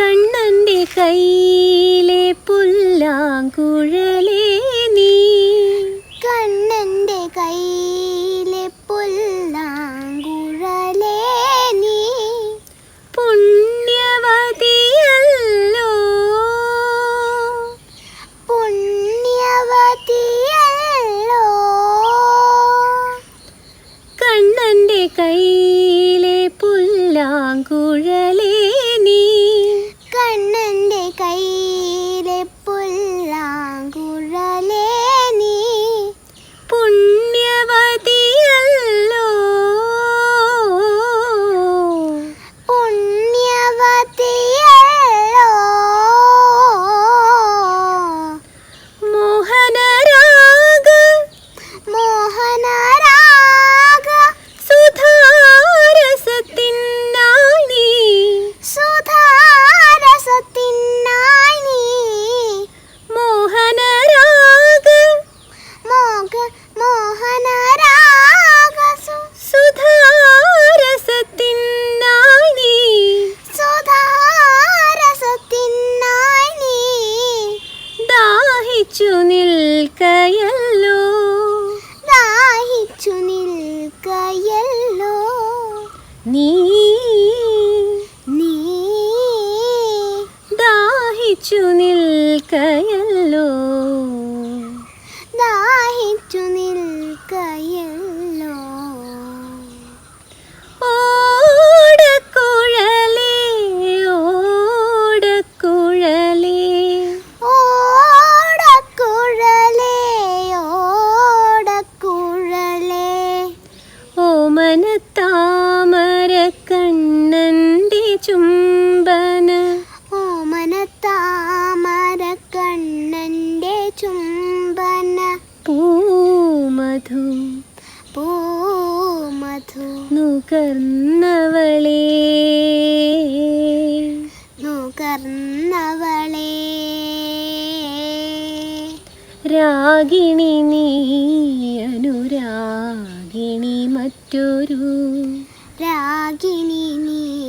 കണ്ണന്റെ കയ്യിലെ പുല്ലാങ്കുഴലേ നീ. കണ്ണന്റെ കയ്യിലെ പുല്ലാങ്കുഴലേ നീ. പുണ്യവതിയല്ലോ. പുണ്യവതിയല്ലോ. കണ്ണന്റെ കയ്യിലെ പുല്ലാങ്കുഴലേ ദാഹിച്ചു നിൽക്കയല്ലോ. ദാഹിച്ചു നിൽക്കയല്ലോ. നീ നീ ദാഹിച്ചു നിൽക്കയല്ലോ. പൂമധു നുകർന്നവളേ. നുകർന്നവളേ. രാഗിണി നീ അനുരാഗിണി മറ്റൊരു. രാഗിണി നീ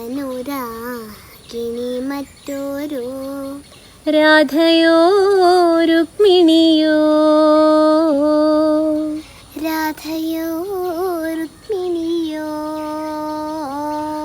അനുരാഗിണി മറ്റൊരു. രാധയോ രുക്മിണിയോ. Tell you, little unutmayın.